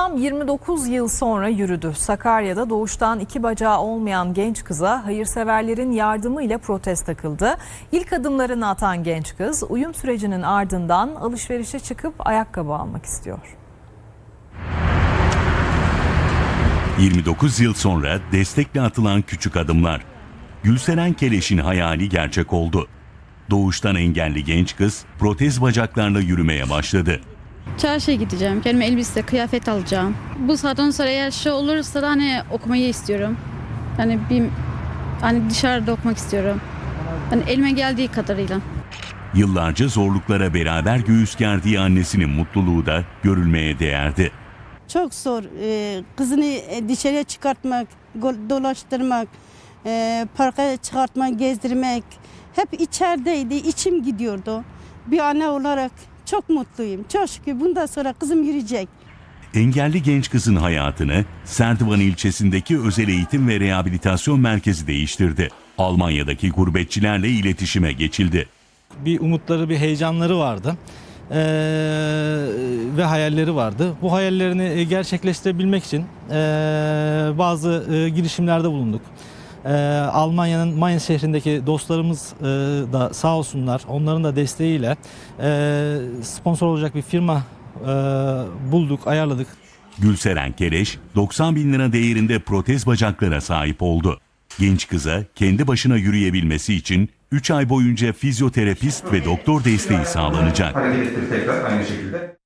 Tam 29 yıl sonra yürüdü. Sakarya'da doğuştan iki bacağı olmayan genç kıza hayırseverlerin yardımıyla protez takıldı. İlk adımlarını atan genç kız uyum sürecinin ardından alışverişe çıkıp ayakkabı almak istiyor. 29 yıl sonra destekle atılan küçük adımlar. Gülseren Keleş'in hayali gerçek oldu. Doğuştan engelli genç kız protez bacaklarla yürümeye başladı. Çarşıya gideceğim. Kendime elbise, kıyafet alacağım. Bu saatten sonra eğer şey olursa da hani okumayı istiyorum. Hani bir hani dışarıda okumak istiyorum. Hani elime geldiği kadarıyla. Yıllarca zorluklara beraber göğüs gerdiği annesinin mutluluğu da görülmeye değerdi. Çok zor. Ee, kızını e, dışarıya çıkartmak, dolaştırmak, e, parka çıkartmak, gezdirmek. Hep içerideydi, içim gidiyordu. Bir anne olarak çok mutluyum. Çok şükür bundan sonra kızım yürüyecek. Engelli genç kızın hayatını Serdivan ilçesindeki özel eğitim ve rehabilitasyon merkezi değiştirdi. Almanya'daki gurbetçilerle iletişime geçildi. bir umutları, bir heyecanları vardı. Ee, ve hayalleri vardı. Bu hayallerini gerçekleştirebilmek için e, bazı e, girişimlerde bulunduk. E, Almanya'nın Mainz şehrindeki dostlarımız e, da sağ olsunlar, onların da desteğiyle e, sponsor olacak bir firma e, bulduk, ayarladık. Gülseren Keleş 90 bin lira değerinde protez bacaklara sahip oldu. Genç kıza kendi başına yürüyebilmesi için 3 ay boyunca fizyoterapist ve doktor desteği sağlanacak. Hareket ettir tekrar aynı şekilde.